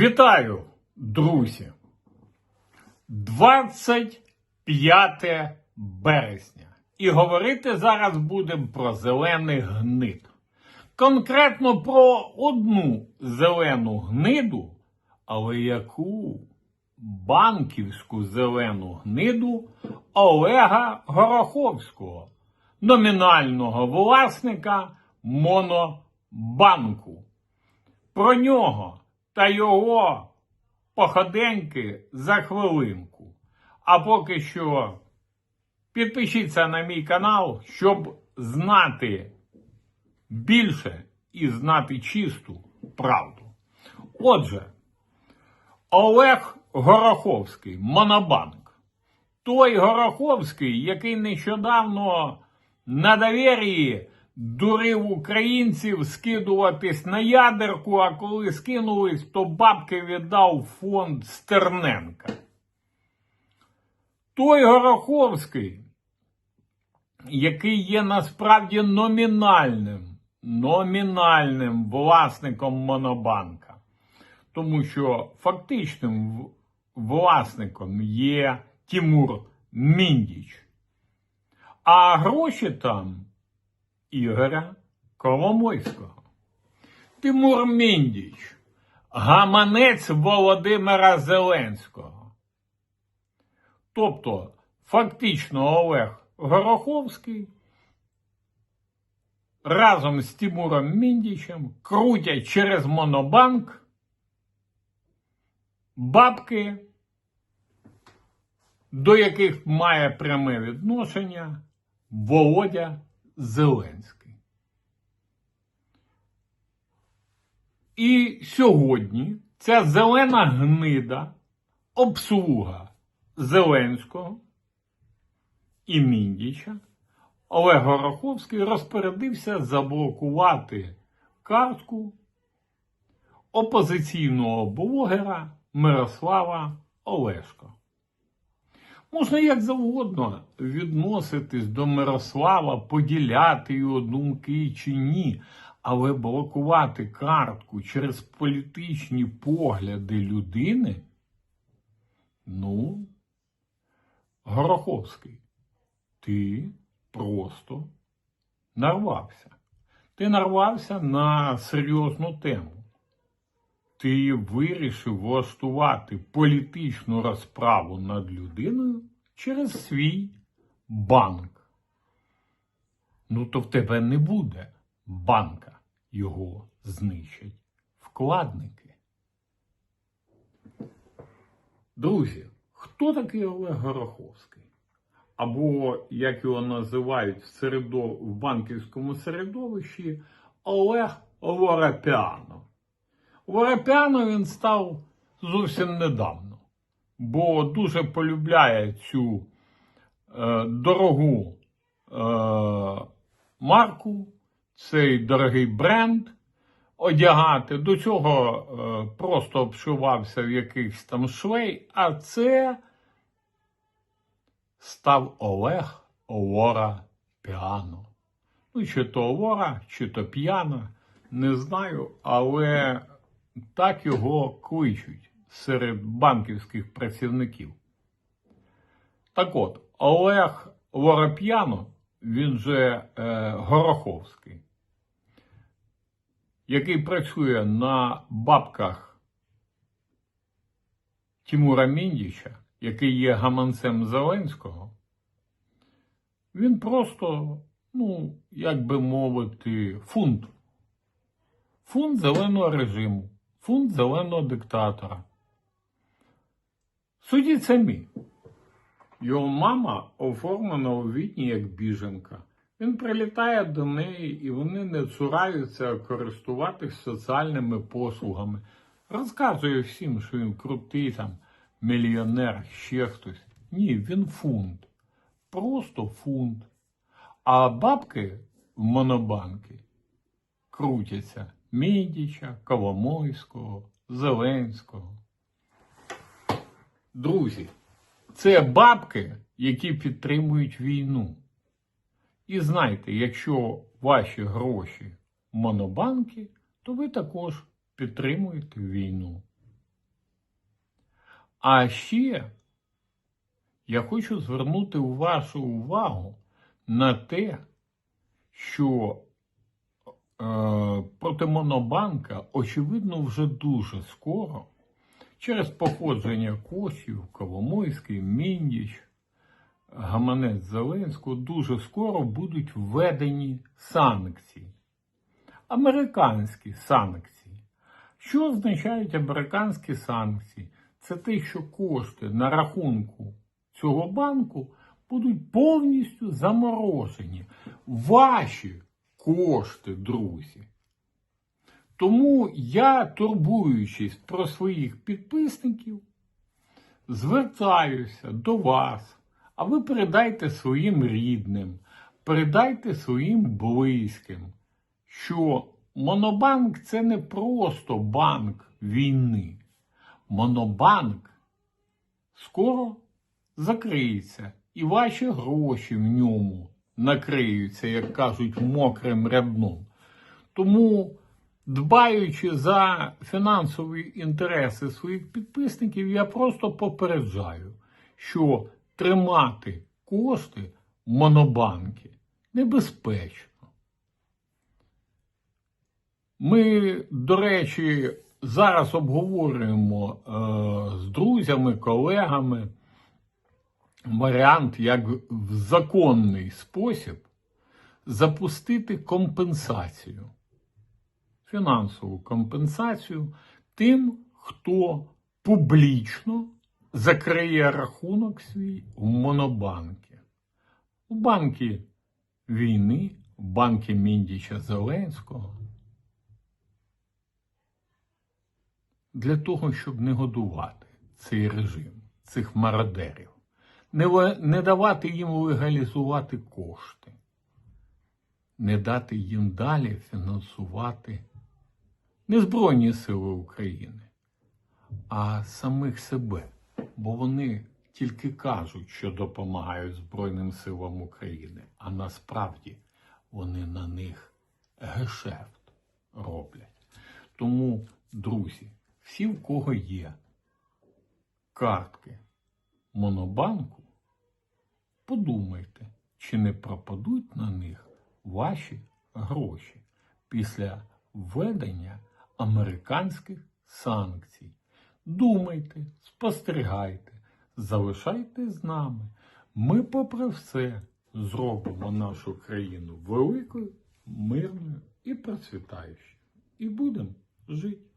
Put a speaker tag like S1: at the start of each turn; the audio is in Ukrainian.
S1: Вітаю, друзі! 25 березня. І говорити зараз будемо про зелений гнид. Конкретно про одну зелену гниду, але яку банківську зелену гниду Олега Гороховського, номінального власника Монобанку. Про нього та його походеньки за хвилинку. А поки що підпишіться на мій канал, щоб знати більше і знати чисту правду. Отже, Олег Гороховський, Монобанк. Той Гороховський, який нещодавно на довір'ї дурив українців скидуватись на ядерку, а коли скинулись, то бабки віддав фонд Стерненка. Той Гороховський, який є насправді номінальним, номінальним власником Монобанка, тому що фактичним власником є Тимур Міндіч. А гроші там Ігоря Коломойського. Тимур Міндіч, гаманець Володимира Зеленського. Тобто, фактично Олег Гороховський разом з Тимуром Міндічем крутять через Монобанк бабки, до яких має пряме відношення Володя Зеленський. І сьогодні ця зелена гнида, обслуга Зеленського і Міндіча Олег Гороховський розпорядився заблокувати картку опозиційного блогера Мирослава Олешко. Можна як завгодно відноситись до Мирослава, поділяти його думки чи ні, але блокувати картку через політичні погляди людини, ну, Гороховський, ти просто нарвався. Ти нарвався на серйозну тему. Ти вирішив влаштувати політичну розправу над людиною через свій банк. Ну, то в тебе не буде банка. Його знищать вкладники. Друзі, хто такий Олег Гороховський? Або, як його називають в, середо... в банківському середовищі, Олег Воропяно. Воропяно він став зовсім недавно, бо дуже полюбляє цю е, дорогу е, марку, цей дорогий бренд одягати. До цього е, просто обшивався в якихось там швей, а це став Олег Олора Піано. Ну, чи то Олора, чи то п'яна, не знаю, але так його кличуть серед банківських працівників. Так от, Олег Вороп'яно, він же е, Гороховський, який працює на бабках Тимура Міндіча, який є гаманцем Зеленського, він просто, ну, як би мовити, фунт. Фунт зеленого режиму, фунт зеленого диктатора. Судіть самі. Його мама оформлена у Відні як біженка. Він прилітає до неї, і вони не цураються користуватись соціальними послугами. Розказує всім, що він крутий там мільйонер, ще хтось. Ні, він фунт. Просто фунт. А бабки в монобанки крутяться Міндіча, Коломойського, Зеленського. Друзі, це бабки, які підтримують війну. І знайте, якщо ваші гроші монобанки, то ви також підтримуєте війну. А ще я хочу звернути вашу увагу на те, що проти Монобанка, очевидно, вже дуже скоро, через походження коштів, Коломойський, Міндіч, Гаманець Зеленського, дуже скоро будуть введені санкції. Американські санкції. Що означають американські санкції? Це те, що кошти на рахунку цього банку будуть повністю заморожені. Ваші кошти, друзі. Тому я, турбуючись про своїх підписників, звертаюся до вас, а ви передайте своїм рідним, передайте своїм близьким, що Монобанк це не просто банк війни. Монобанк скоро закриється, і ваші гроші в ньому накриються, як кажуть, мокрим рядном. Тому, дбаючи за фінансові інтереси своїх підписників, я просто попереджаю, що тримати кошти монобанки небезпечно. Ми, до речі, зараз обговорюємо е, з друзями, колегами варіант, як в законний спосіб запустити компенсацію, фінансову компенсацію тим, хто публічно закриє рахунок свій в монобанки. У банки війни, в банки Міндіча Зеленського. Для того, щоб не годувати цей режим, цих мародерів, не, не давати їм легалізувати кошти, не дати їм далі фінансувати не Збройні Сили України, а самих себе. Бо вони тільки кажуть, що допомагають Збройним силам України, а насправді вони на них гешефт роблять. Тому, друзі, всі, в кого є картки Монобанку, подумайте, чи не пропадуть на них ваші гроші після введення американських санкцій. Думайте, спостерігайте, залишайтесь з нами. Ми, попри все, зробимо нашу країну великою, мирною і процвітаючою. І будемо жити.